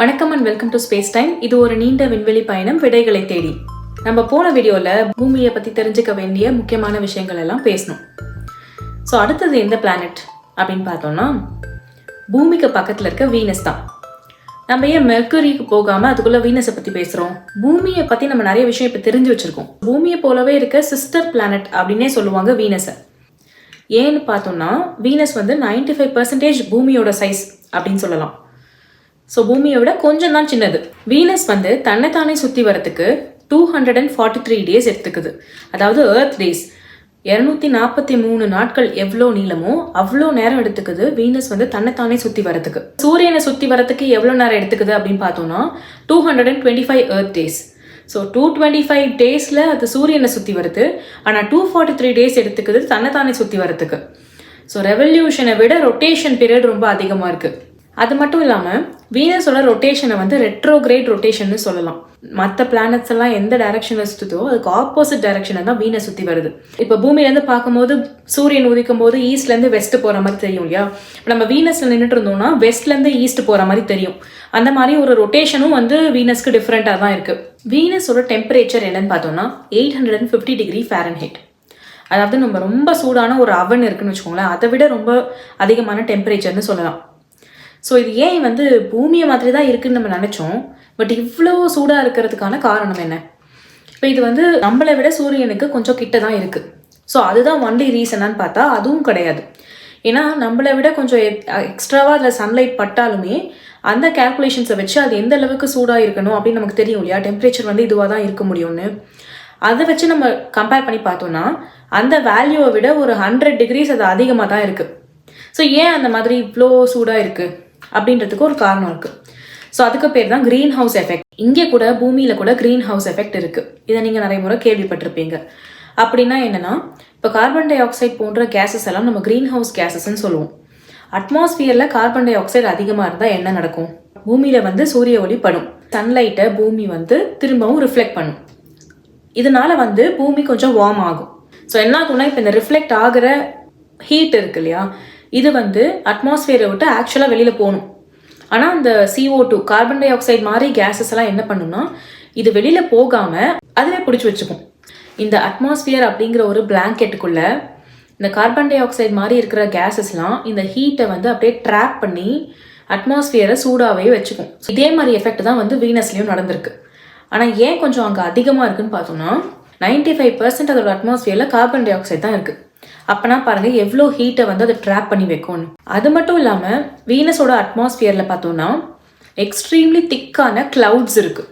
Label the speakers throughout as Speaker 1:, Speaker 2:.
Speaker 1: வணக்கம் and welcome to space time இது ஒரு நீண்ட விண்வெளி பயணம் விடைகளை தேடி. நம்ம போன வீடியோவில் பூமியை பற்றி தெரிஞ்சுக்க வேண்டிய முக்கியமான விஷயங்கள் எல்லாம் பேசணும். ஸோ அடுத்தது எந்த பிளானட் அப்படின்னு பார்த்தோம்னா பூமிக்கு பக்கத்தில் இருக்க வீனஸ் தான். நம்ம ஏன் மெர்க்குரிக்கு போகாமல் அதுக்குள்ளே வீனஸை பற்றி பேசுகிறோம் பூமியை பற்றி நம்ம நிறைய விஷயம் இப்போ தெரிஞ்சு வச்சுருக்கோம். பூமியை போலவே இருக்க சிஸ்டர் பிளானட் அப்படின்னே சொல்லுவாங்க வீனஸை ஏன்னு பார்த்தோம்னா வீனஸ் வந்து 95% ஃபைவ் பர்சன்டேஜ் பூமியோட சைஸ் அப்படின்னு சொல்லலாம். ஸோ பூமியை விட கொஞ்சம் தான் சின்னது. வீனஸ் வந்து தன்னைத்தானே சுற்றி வரத்துக்கு two hundred and forty three days எடுத்துக்குது. அதாவது ஏர்த் டேஸ் இரநூத்தி நாற்பத்தி மூணு நாட்கள் எவ்வளோ நீளமோ அவ்வளோ நேரம் எடுத்துக்குது வீனஸ் வந்து தன்னைத்தானே சுற்றி வரத்துக்கு. சூரியனை சுற்றி வரத்துக்கு எவ்வளோ நேரம் எடுத்துக்குது அப்படின்னு பார்த்தோம்னா two hundred and twenty five earth days so two twenty five டேஸில் அது சூரியனை சுற்றி வருது. ஆனால் டூ ஃபார்ட்டி த்ரீ டேஸ் எடுத்துக்குது தன்னைத்தானே சுற்றி வரத்துக்கு. ஸோ ரெவல்யூஷனை விட ரொட்டேஷன் பீரியட் ரொம்ப அதிகமாக இருக்குது அது மட்டும் இல்லாமல் வீனஸோட ரொட்டேஷனை வந்து ரெட்ரோகிரேட் ரொட்டேஷன்னு சொல்லலாம். மற்ற பிளானட்ஸ் எல்லாம் எந்த டைரக்ஷனில் சுற்றுதோ அதுக்கு ஆப்போசிட் டைரக்ஷனை தான் வீனஸ் சுற்றி வருது. இப்போ பூமியிலேருந்து பார்க்கும்போது சூரியன் உதிக்கும் போது ஈஸ்ட்லேருந்து வெஸ்ட் போகிற மாதிரி தெரியும் இல்லையா? நம்ம வீனஸில் நின்றுட்டு இருந்தோம்னா வெஸ்ட்லேருந்து ஈஸ்ட் போகிற மாதிரி தெரியும். அந்த மாதிரி ஒரு ரொட்டேஷனும் வந்து வீனஸ்க்கு டிஃப்ரெண்ட்டாக தான் இருக்குது வீனஸோட டெம்பரேச்சர் என்னன்னு பார்த்தோம்னா eight hundred and fifty degree Fahrenheit அதாவது நம்ம ரொம்ப சூடான ஒரு அவன் இருக்குன்னு வச்சுக்கோங்களேன் அதை விட ரொம்ப அதிகமான டெம்பரேச்சர்னு சொல்லலாம். ஸோ இது ஏன் வந்து பூமியை மாதிரி தான் இருக்குன்னு நம்ம நினச்சோம்? பட் இவ்வளோ சூடாக இருக்கிறதுக்கான காரணம் என்ன? இப்போ இது வந்து நம்மளை விட சூரியனுக்கு கொஞ்சம் கிட்ட தான் இருக்குது ஸோ அதுதான் ஒன்லி ரீசனான்னு பார்த்தா அதுவும் கிடையாது. ஏன்னா நம்மளை விட கொஞ்சம் எக்ஸ்ட்ராவாக அதில் சன்லைட் பட்டாலுமே அந்த கேல்குலேஷன்ஸை வச்சு அது எந்த அளவுக்கு சூடாக இருக்கணும் அப்படின்னு நமக்கு தெரியும் இல்லையா? டெம்பரேச்சர் வந்து இதுவாக தான் இருக்க முடியும்னு. அதை வச்சு நம்ம கம்பேர் பண்ணி பார்த்தோம்னா அந்த வேல்யூவை விட ஒரு ஹண்ட்ரட் டிகிரிஸ் அது அதிகமாக தான் இருக்குது ஸோ ஏன் அந்த மாதிரி இவ்வளோ சூடாக இருக்குது அப்படின்றதுக்கு ஒரு காரணம் இருக்குது ஸோ அதுக்கு பேர் தான் க்ரீன் ஹவுஸ் எஃபெக்ட் இங்கே கூட பூமியில் கூட க்ரீன் ஹவுஸ் எஃபெக்ட் இருக்குது இதை நீங்கள் நிறைய முறை கேள்விப்பட்டிருப்பீங்க. அப்படின்னா என்னென்னா இப்போ கார்பன் டை ஆக்சைடு போன்ற கேஸஸ் எல்லாம் நம்ம க்ரீன் ஹவுஸ் கேஸஸ்ன்னு சொல்லுவோம். அட்மாஸ்பியரில் கார்பன் டை ஆக்சைடு அதிகமாக இருந்தால் என்ன நடக்கும்? பூமியில் வந்து சூரிய ஒளி படும். சன்லைட்டை பூமி வந்து திரும்பவும் ரிஃப்ளெக்ட் பண்ணும். இதனால வந்து பூமி கொஞ்சம் வார்ம் ஆகும். ஸோ என்ன ஆகும்னா இப்போ இந்த ரிஃப்ளெக்ட் ஆகிற ஹீட் இருக்கு இல்லையா? இது வந்து அட்மாஸ்பியரை விட்டு ஆக்சுவலாக வெளியில் போகணும். ஆனால் அந்த CO two carbon dioxide மாதிரி கேஸஸ் எல்லாம் என்ன பண்ணும்னா இது வெளியில் போகாமல் அதுவே பிடிச்சி வச்சுக்கும். இந்த அட்மாஸ்பியர் அப்படிங்கிற ஒரு பிளாங்கெட்டுக்குள்ள இந்த கார்பன் டை ஆக்சைடு மாதிரி இருக்கிற கேஸஸ்லாம் இந்த ஹீட்டை வந்து அப்படியே ட்ராப் பண்ணி அட்மாஸ்பியரை சூடாகவே வச்சுக்கும். இதே மாதிரி எஃபெக்ட் தான் வந்து வீனஸ்லேயும் நடந்திருக்கு. ஆனால் ஏன் கொஞ்சம் அங்கே அதிகமாக இருக்குன்னு பார்த்தோம்னா 95% ஃபைவ் பர்சன்ட் அதோட அட்மாஸ்பியரில் கார்பன் டை ஆக்சைடு தான் இருக்குது அப்பனா பாருங்க எவ்வளோ ஹீட்டை வந்து அதை ட்ராப் பண்ணி வைக்கும்னு. அது மட்டும் இல்லாமல் வீனஸோட அட்மாஸ்பியரில் பார்த்தோம்னா எக்ஸ்ட்ரீம்லி திக்கான கிளவுட்ஸ் இருக்கு.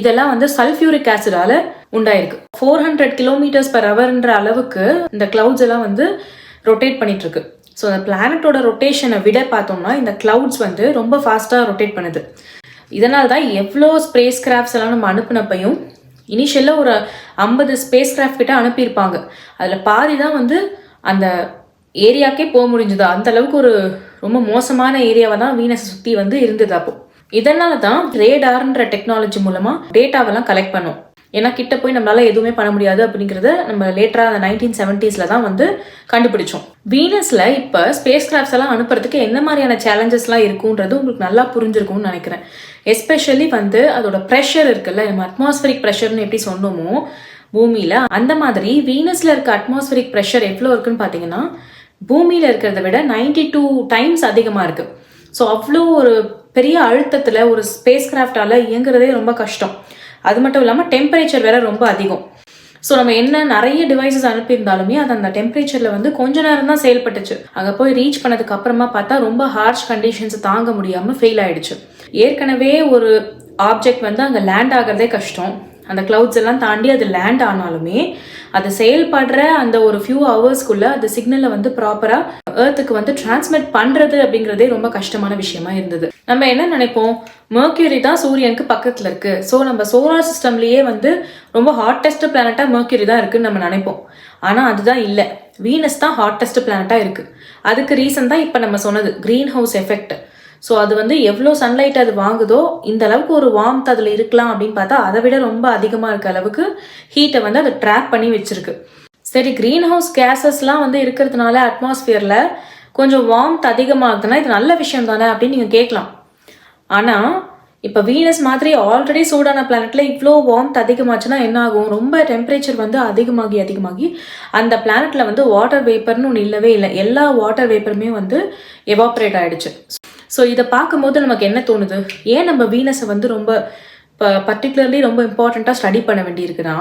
Speaker 1: இதெல்லாம் வந்து சல்ஃபியூரிக் ஆசிடால உண்டாயிருக்கு. ஃபோர் ஹண்ட்ரட் கிலோமீட்டர்ஸ் பர் ஹவர்ன்ற அளவுக்கு இந்த கிளவுட்ஸ் எல்லாம் வந்து ரொட்டேட் பண்ணிட்டு இருக்கு ஸோ அந்த பிளானட்டோட ரொட்டேஷனை விட பார்த்தோம்னா இந்த கிளவுட்ஸ் வந்து ரொம்ப ஃபாஸ்ட்டாக ரொட்டேட் பண்ணுது. இதனால தான் எவ்வளோ ஸ்பேஸ் கிராஃப்ட்ஸ் எல்லாம் நம்ம அனுப்பினப்பையும் இனிஷியலாக ஒரு ஐம்பது ஸ்பேஸ் கிராஃப்ட் கிட்ட அனுப்பியிருப்பாங்க. அதில் பாதி தான் வந்து அந்த ஏரியாக்கே போக முடிஞ்சது. அந்த அளவுக்கு ஒரு ரொம்ப மோசமான ஏரியாவை தான் வீனஸை சுற்றி வந்து இருந்தது அப்போ. இதனால தான் ரேடார்ன்ற டெக்னாலஜி மூலமாக டேட்டாவெல்லாம் கலெக்ட் பண்ணோம். ஏன்னா கிட்ட போய் நம்மளால எதுவுமே பண்ண முடியாது அப்படிங்கிறத நம்ம லேட்டராக அந்த நைன்டீன் செவன்டீஸ்ல தான் வந்து கண்டுபிடிச்சோம். வீனஸ்ல இப்போ ஸ்பேஸ் கிராஃப்ட்ஸ் எல்லாம் அனுப்புறதுக்கு என்ன மாதிரியான சேலஞ்சஸ்லாம் இருக்குன்றது உங்களுக்கு நல்லா புரிஞ்சிருக்கும்னு நினைக்கிறேன். எஸ்பெஷலி வந்து அதோட ப்ரெஷர் இருக்குல்ல நம்ம அட்மாஸ்பரிக் ப்ரெஷர்னு எப்படி சொன்னோமோ பூமியில அந்த மாதிரி வீனஸ்ல இருக்க அட்மாஸ்பரிக் ப்ரெஷர் எவ்வளோ இருக்குன்னு பார்த்தீங்கன்னா பூமியில இருக்கிறத விட 92 டூ டைம்ஸ் அதிகமா இருக்கு. ஸோ அவ்வளோ ஒரு பெரிய அழுத்தத்தில் ஒரு ஸ்பேஸ் கிராஃப்டால இயங்குறதே ரொம்ப கஷ்டம். அது மட்டும் இல்லாமல் டெம்பரேச்சர் வேற ரொம்ப அதிகம். ஸோ நம்ம என்ன நிறைய டிவைசஸ் அனுப்பியிருந்தாலுமே அது அந்த டெம்பரேச்சரில் வந்து கொஞ்ச நேரம் தான் செயல்பட்டுச்சு. அங்கே போய் ரீச் பண்ணதுக்கு அப்புறமா பார்த்தா ரொம்ப ஹார்ஷ் கண்டிஷன்ஸ் தாங்க முடியாமல் ஃபெயில் ஆயிடுச்சு. ஏற்கனவே ஒரு ஆப்ஜெக்ட் வந்து அங்கே லேண்ட் ஆகிறதே கஷ்டம். அந்த கிளவுட்ஸ் எல்லாம் தாண்டி அது லேண்ட் ஆனாலுமே அது செயல்படுற அந்த ஒரு ஃபியூ ஹவர்ஸ்க்குள்ள அந்த சிக்னலை வந்து ப்ராப்பராக ஏர்த்துக்கு வந்து டிரான்ஸ்மிட் பண்ணுறது அப்படிங்கிறதே ரொம்ப கஷ்டமான விஷயமா இருந்தது. நம்ம என்ன நினைப்போம்? மேர்க்யூரி தான் சூரியனுக்கு பக்கத்தில் இருக்கு. ஸோ நம்ம சோலார் சிஸ்டம்லேயே வந்து ரொம்ப ஹாட்டஸ்ட் பிளானட்டாக மேர்க்யூரி தான் இருக்குன்னு நம்ம நினைப்போம். ஆனால் அதுதான் இல்லை. வீனஸ் தான் ஹாட்டஸ்ட் பிளானட்டாக இருக்கு. அதுக்கு ரீசன் தான் இப்போ நம்ம சொன்னது. க்ரீன் ஹவுஸ் எஃபெக்ட் ஸோ அது வந்து எவ்வளோ சன்லைட் அது வாங்குதோ இந்த அளவுக்கு ஒரு வார்ம்த் அதில் இருக்கலாம் அப்படின்னு பார்த்தா அதை விட ரொம்ப அதிகமாக இருக்க அளவுக்கு ஹீட்டை வந்து அதை ட்ராப் பண்ணி வச்சிருக்கு. சரி க்ரீன் ஹவுஸ் கேஸஸ்லாம் வந்து இருக்கிறதுனால அட்மாஸ்பியரில் கொஞ்சம் வார்ம்த் அதிகமாகுதுன்னா இது நல்ல விஷயம் தானே அப்படின்னு நீங்கள் கேட்கலாம். ஆனால் இப்போ வீனஸ் மாதிரி ஆல்ரெடி சூடான பிளானட்ல இவ்வளோ வார்ம்த் அதிகமாச்சுன்னா என்ன ஆகும்? ரொம்ப டெம்பரேச்சர் வந்து அதிகமாகி அதிகமாகி அந்த பிளானட்ல வந்து வாட்டர் வேப்பர்னு ஒன்று இல்லவே இல்லை. எல்லா வாட்டர் வேப்பருமே வந்து எவாப்ரேட் ஆயிடுச்சு. ஸோ இதை பார்க்கும்போது நமக்கு என்ன தோணுது? ஏன் நம்ம வீனஸை வந்து ரொம்ப பர்டிகுலர்லி ரொம்ப இம்பார்ட்டண்ட்டாக ஸ்டடி பண்ண வேண்டியிருக்குன்னா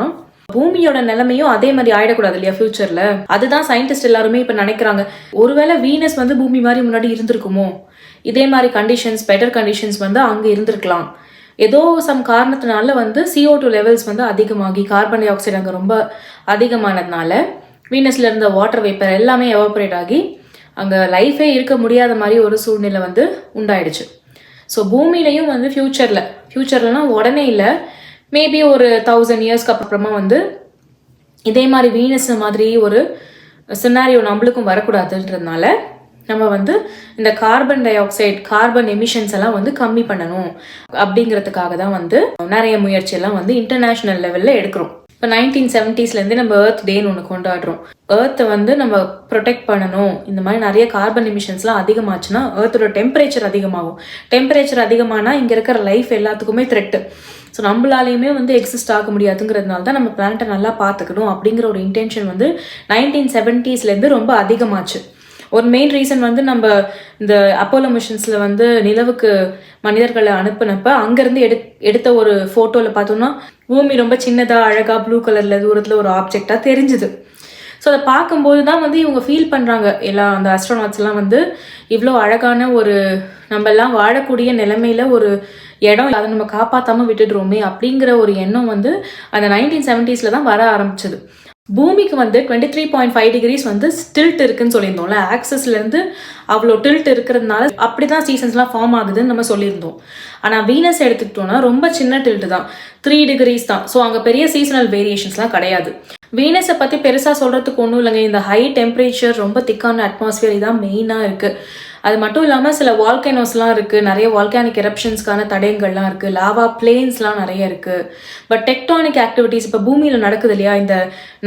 Speaker 1: பூமியோட நிலைமையும் அதே மாதிரி ஆயிடக்கூடாது இல்லையா ஃபியூச்சர்ல அதுதான் சயின்டிஸ்ட் எல்லாருமே இப்போ நினைக்கிறாங்க. ஒருவேளை வீனஸ் வந்து பூமி மாதிரி முன்னாடி இருந்திருக்குமோ? இதே மாதிரி கண்டிஷன்ஸ் பெட்டர் கண்டிஷன்ஸ் வந்து அங்கே இருந்திருக்கலாம். ஏதோ சம் காரணத்தினால வந்து சிஓ டூ லெவல்ஸ் வந்து அதிகமாகி கார்பன் டை ஆக்சைடு அங்கே ரொம்ப அதிகமானதுனால வீனஸ்ல இருந்த வாட்டர் வேப்பர் எல்லாமே எவாபரேட் ஆகி அங்கே லைஃபே இருக்க முடியாத மாதிரி ஒரு சூழ்நிலை வந்து உண்டாயிடுச்சு. ஸோ பூமியிலையும் வந்து ஃப்யூச்சரில் ஃப்யூச்சர்லலாம் உடனே இல்லை மேபி ஒரு தௌசண்ட் இயர்ஸ்க்கு அப்புறமா வந்து இதே மாதிரி வீனஸ் மாதிரி ஒரு சினாரியோ நம்மளுக்கும் வரக்கூடாதுன்றதுனால நம்ம வந்து இந்த carbon dioxide carbon emissions எல்லாம் வந்து கம்மி பண்ணணும். அப்படிங்கிறதுக்காக தான் வந்து நிறைய முயற்சி எல்லாம் வந்து இன்டர்நேஷ்னல் லெவலில் எடுக்கிறோம். இப்போ நைன்டீன் செவன்ட்டீஸ்லேருந்தே நம்ம ஏர்த் டேன்னு ஒன்று கொண்டாடுறோம். ஏர்த்தை வந்து நம்ம ப்ரொடெக்ட் பண்ணணும். இந்த மாதிரி நிறைய கார்பன் எமிஷன்ஸ்லாம் அதிகமாச்சுன்னா ஏர்த்தோட டெம்பரேச்சர் அதிகமாகும். டெம்பரேச்சர் அதிகமானா இங்கே இருக்கிற லைஃப் எல்லாத்துக்குமே த்ரெட்டு ஸோ நம்மளாலையுமே வந்து எக்ஸிஸ்ட் ஆக முடியாதுங்கிறதுனால தான் நம்ம பிளானட்டை நல்லா பார்த்துக்கணும் அப்படிங்கிற ஒரு இன்டென்ஷன் வந்து நைன்டீன் செவன்ட்டீஸ்லேருந்து ரொம்ப அதிகமாச்சு. ஒரு மெயின் ரீசன் வந்து நம்ம இந்த அப்போலோ மிஷன்ஸில் வந்து நிலவுக்கு மனிதர்களை அனுப்புனப்ப அங்கேருந்து எடு எடுத்த ஒரு ஃபோட்டோவில் பார்த்தோம்னா பூமி ரொம்ப சின்னதாக அழகாக ப்ளூ கலரில் தூரத்தில் ஒரு ஆப்ஜெக்டாக தெரிஞ்சுது. ஸோ அதை பார்க்கும்போது தான் வந்து இவங்க ஃபீல் பண்ணுறாங்க எல்லா அந்த அஸ்ட்ரோனாட்ஸ்லாம் வந்து இவ்வளோ அழகான ஒரு நம்ம எல்லாம் வாழக்கூடிய நிலைமையில் ஒரு இடம் அதை நம்ம காப்பாற்றாம விட்டுடுறோமே அப்படிங்கிற ஒரு எண்ணம் வந்து அந்த நைன்டீன் செவன்ட்டீஸில் தான் வர ஆரம்பிச்சது. பூமிக்கு வந்து twenty three point five degrees வந்து ஸ்டில்ட் இருக்குன்னு சொல்லியிருந்தோம்ல ஆக்சஸ்லேருந்து அவ்வளோ டில்ட் இருக்கிறதுனால அப்படி தான் சீசன்ஸ்லாம் ஃபார்ம் ஆகுதுன்னு நம்ம சொல்லியிருந்தோம். ஆனால் வீனஸ் எடுத்துக்கிட்டோம்னா ரொம்ப சின்ன டில்ட் தான். த்ரீ டிகிரிஸ் தான். ஸோ அங்கே பெரிய சீசனல் வேரியேஷன்ஸ்லாம் கிடையாது. வீனஸை பற்றி பெருசாக சொல்கிறதுக்கு ஒன்றும் இல்லைங்க. இந்த ஹை டெம்பரேச்சர் ரொம்ப திக்கான அட்மாஸ்பியர் இதான் மெயினாக இருக்குது அது மட்டும் இல்லாமல் சில வால்கேனோஸ்லாம் இருக்குது நிறைய வால்கானிக் எரப்ஷன்ஸ்க்கான தடயங்கள்லாம் இருக்குது லாவா பிளேன்ஸ்லாம் நிறைய இருக்குது பட் டெக்டானிக் ஆக்டிவிட்டீஸ் இப்போ பூமியில் நடக்குது இல்லையா? இந்த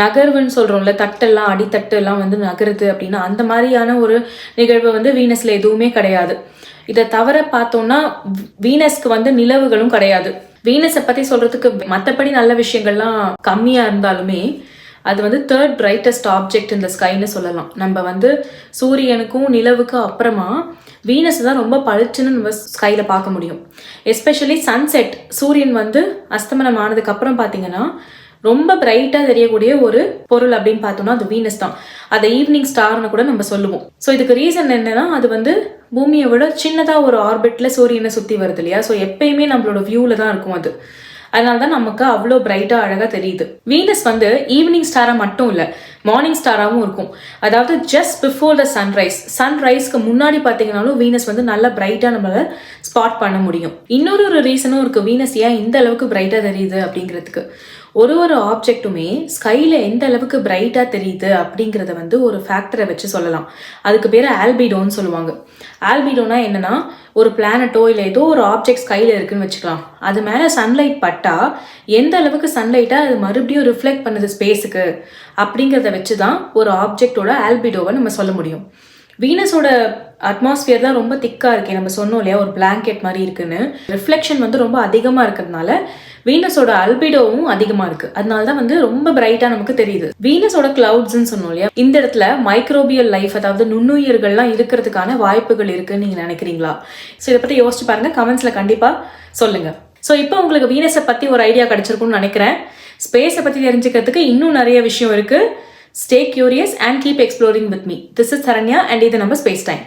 Speaker 1: நகர்வுன்னு சொல்கிறோம்ல தட்டெல்லாம் அடித்தட்டெல்லாம் வந்து நகருது அப்படின்னா அந்த மாதிரியான ஒரு நிகழ்வு வந்து வீனஸில் எதுவுமே கிடையாது. இதை தவிர பார்த்தோம்னா வீனஸ்க்கு வந்து நிலவுகளும் கிடையாது. வீனஸை பற்றி சொல்கிறதுக்கு மற்றபடி நல்ல விஷயங்கள்லாம் கம்மியாக இருந்தாலுமே அது வந்து தேர்ட் பிரைட்டஸ்ட் ஆப்ஜெக்ட் இந்த ஸ்கைன்னு சொல்லலாம். நம்ம வந்து சூரியனுக்கும் நிலவுக்கும் அப்புறமா வீனஸ் தான் ரொம்ப பளிச்சுன்னு நம்ம ஸ்கையில் பார்க்க முடியும். எஸ்பெஷலி சன்செட் சூரியன் வந்து அஸ்தமனம் ஆனதுக்கப்புறம் பார்த்தீங்கன்னா ரொம்ப பிரைட்டாக தெரியக்கூடிய ஒரு பொருள் அப்படின்னு பார்த்தோம்னா அது வீனஸ் தான். அதை ஈவினிங் ஸ்டார்னு கூட நம்ம சொல்லுவோம். ஸோ இதுக்கு ரீசன் என்னன்னா அது வந்து பூமியை விட சின்னதாக ஒரு ஆர்பிட்டில் சூரியனை சுற்றி வருது இல்லையா? ஸோ எப்பயுமே நம்மளோட வியூவில் தான் இருக்கும் அது. அதனால தான் நமக்கு அவ்வளோ பிரைட்டாக அழகாக தெரியுது. வீனஸ் வந்து ஈவினிங் ஸ்டாராக மட்டும் இல்லை மார்னிங் ஸ்டாராகவும் இருக்கும். அதாவது ஜஸ்ட் பிஃபோர் த சன்ரைஸ் சன்ரைஸ்க்கு முன்னாடி பார்த்தீங்கனாலும் வீனஸ் வந்து நல்லா பிரைட்டாக நம்மளால் ஸ்பாட் பண்ண முடியும். இன்னொரு ஒரு ரீசனும் இருக்குது வீனஸ் ஏன் இந்த அளவுக்கு பிரைட்டாக தெரியுது அப்படிங்கிறதுக்கு. ஒரு ஒரு ஆப்ஜெக்ட்டுமே ஸ்கையில் எந்த அளவுக்கு பிரைட்டாக தெரியுது அப்படிங்கிறத வந்து ஒரு ஃபேக்டரை வச்சு சொல்லலாம். அதுக்கு பேர் ஆல்பிடோன்னு சொல்லுவாங்க. ஆல்பிடோனா என்னன்னா ஒரு பிளானட்டோ இல்லை ஏதோ ஒரு ஆப்ஜெக்ட் ஸ்கையில் இருக்குன்னு வச்சுக்கலாம். அது மேலே சன்லைட் பட்டா எந்த அளவுக்கு சன்லைட்டை அது மறுபடியும் ரிஃப்ளெக்ட் பண்ணுது ஸ்பேஸுக்கு அப்படிங்கிறத வச்சு தான் ஒரு ஆப்ஜெக்டோட ஆல்பிடோவை நம்ம சொல்ல முடியும். வீனஸோட அட்மாஸ்பியர் தான் ரொம்ப திக்காக இருக்கே நம்ம சொன்னோம் இல்லையா? ஒரு பிளாங்கெட் மாதிரி இருக்குன்னு. ரிஃப்ளெக்ஷன் வந்து ரொம்ப அதிகமாக இருக்கிறதுனால வீனஸோட அல்பிடோவும் அதிகமாக இருக்கு. அதனால தான் வந்து ரொம்ப பிரைட்டாக நமக்கு தெரியுது. வீனஸோட கிளவுட்ஸ்ன்னு சொன்னோம் இல்லையா? இந்த இடத்துல மைக்ரோபியல் லைஃப் அதாவது நுண்ணுயிர்கள்லாம் இருக்கிறதுக்கான வாய்ப்புகள் இருக்குன்னு நீங்கள் நினைக்கிறீங்களா? ஸோ இதை பற்றி யோசிச்சு பாருங்க. கமெண்ட்ஸில் கண்டிப்பாக சொல்லுங்கள் ஸோ இப்போ உங்களுக்கு வீனஸை பற்றி ஒரு ஐடியா கிடைச்சிருக்கும்னு நினைக்கிறேன். ஸ்பேஸை பற்றி தெரிஞ்சுக்கிறதுக்கு இன்னும் நிறைய விஷயம் இருக்குது stay curious and keep exploring with me this is Saranya and இது நம்ம ஸ்பேஸ் டைம்